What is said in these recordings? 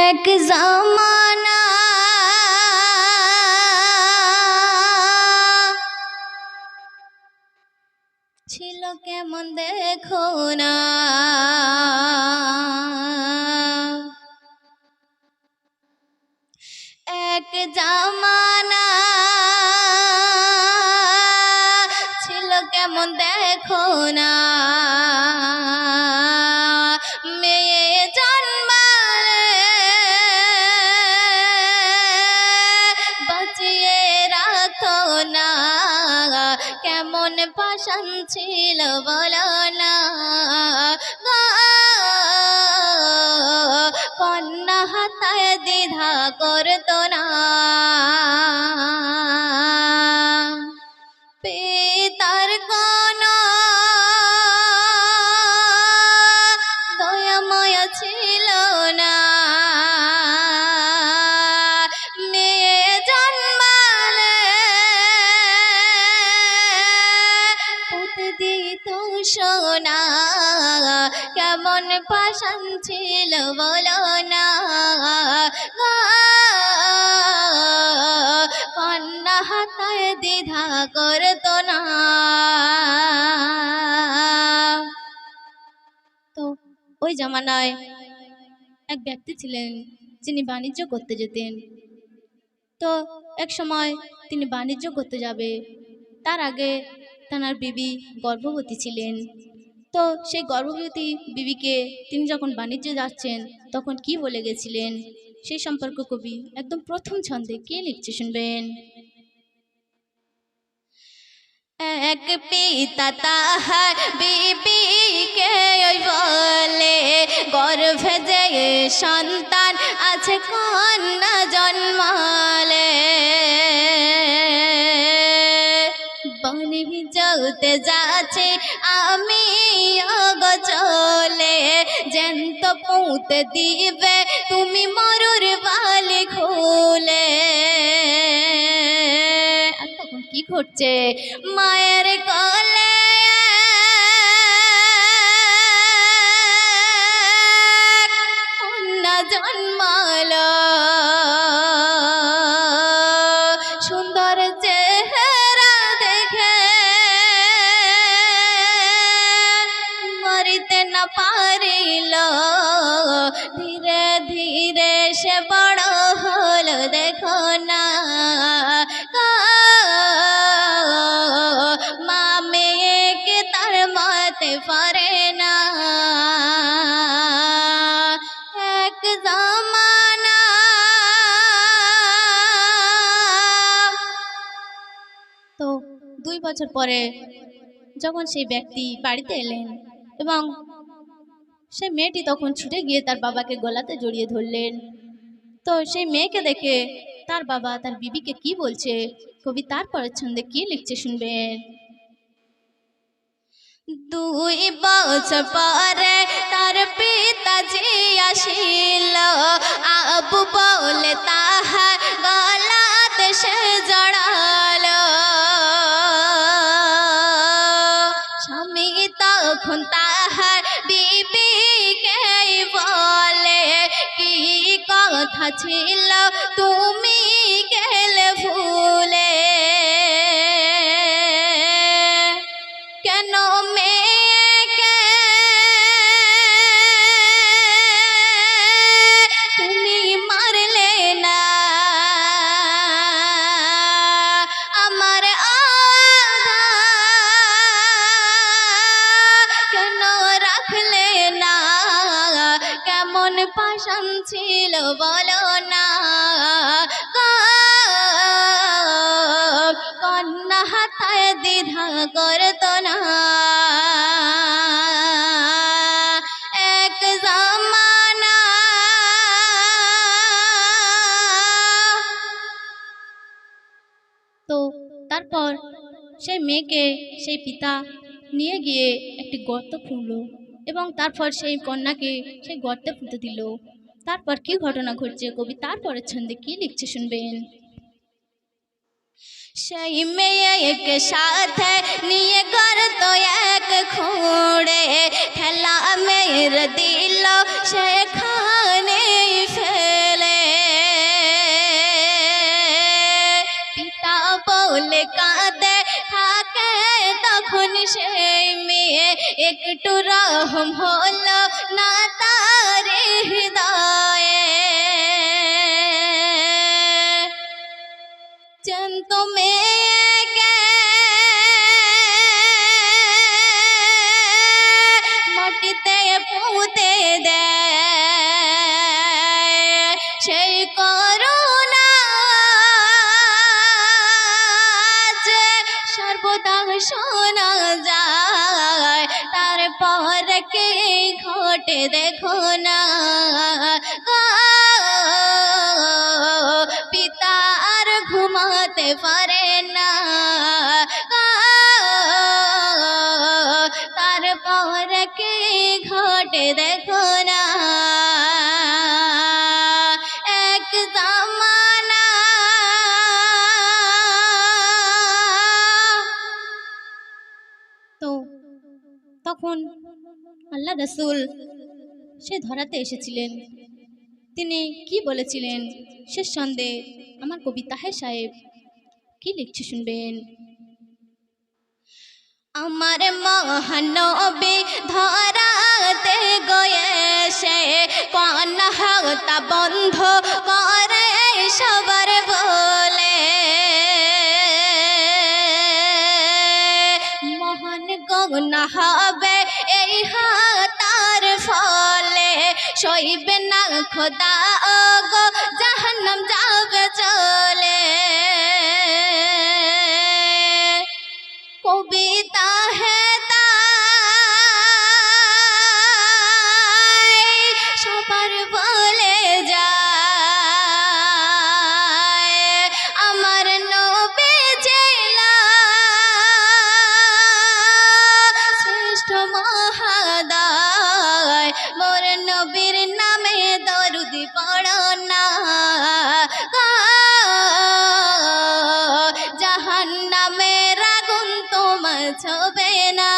এক জামানা কেমন বলনা বলো না। কন্যা হাতায় দ্বিধা করতো না। কেমন পাশান ছিল বলো না। কন্যা হাতায় দ্বিধা করতো না। তো ওই জামানায় এক ব্যক্তি ছিলেন, যিনি বাণিজ্য করতে যেতেন। তো এক সময় তিনি বাণিজ্য করতে যাবে। তার আগে তার বিবি গর্ভবতী ছিলেন। তো সেই গর্ভবতী বিবিকে তিনি যখন বাণিজ্যে যাচ্ছেন, তখন কি বলে গেছিলেন? সেই সম্পর্ক কবি একদম প্রথম ছন্দে কে লিখছে শুনবেন? এক পিতা তাহার বিবিকে বলে, গর্ভে যে সন্তান আছে, কন্যা জন্মালে। বনে চলতে যাচ্ছে, আমি চলে জ্যান্ত পৌঁতে দিবে, তুমি মরুর বালি খুলে। কি ঘটছে? মায়ের কলে পারে না এক তো দুই বছর পরে যখন সেই ব্যক্তি বাড়িতে এলেন এবং সে মেয়েটি তখন ছুটে গিয়ে তার বাবাকে গলাতে জড়িয়ে ধরলেন। তো সেই মেয়েকে দেখে তার বাবা তার বিবিকে কি বলছে, কবি তার পরের ছন্দে কি লিখছে শুনবেন? দুই বছর পরে তার পিতাজি আসিল। আবু বলে তাহার গলাতে সে জড়ালো। স্বামী তখন তাহার বিবিকে বলে, কি কথা ছিল, তুমি গেলে ভুলে? পাশান ছিল, বলো না। কন্যা হাতায় দ্বিধা করতো না। এক তো তারপর সেই মেয়েকে, সেই পিতা নিয়ে গিয়ে একটি গর্ত খুঁড়ল। এবং তারপর সেই কন্যাকে সেই গর্তে পুঁতে দিল। তারপর কি ঘটনা ঘটছে? কবি তারপরের ছন্দে কি লিখছে শুনবেন? সেই মেয়েকে সাথে নিয়ে করতো এক খুঁড়ে খেলা মেয়ের দিল, সেখানে ফেলে। পিতা বলে কাঁদে, থাকে তখন সেই মেয়ে একটু রহম হলো না তার হৃদয়ে। চন্ত মেয়েকে মাটিতে পুঁতে দেয়। সেই করুণা সর্বদা শোনা যায় তারপর কে ঘটে দেখো না। গো, পিতা আর ঘুমাতে পারে না। তখন আল্লাহ রসুল সে ধরাতে এসেছিলেন। তিনি কি বলেছিলেন? শেষ সন্দেহ আমার কবি তাহে সাহেব কি লিখছে শুনবেন? আমার মহানবী ধরাতে গয়েছে কন্যা হতা বন্ধ করে সবার বলে। মহান গৌনা সইবে না খোদা গো জাহান্নাম যাবে চলে। কবিতা হে সবার বলে যায়, আমার নবী জেলা শ্রেষ্ঠ মহাদায় পড়ো না। জাহান নামের আগুন তোমার ছবে না।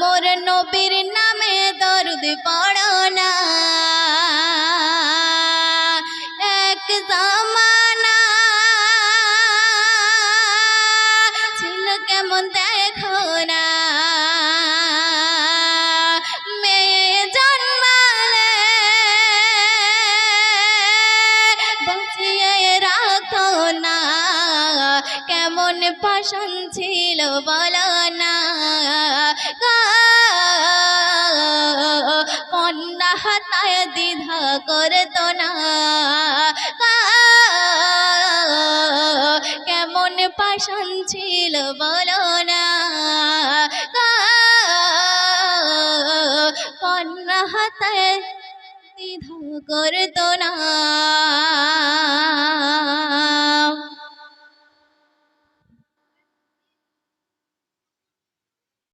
মোর নবীর নামে দরুদ পড়ো না। এক জামানা ছিল কেমন দেখো না। বলো না কন্যা হাতায় দ্বিধা করতো না। কেমন পাশন ছিল বলো না কন্যা হাতায় দ্বিধা করতো না।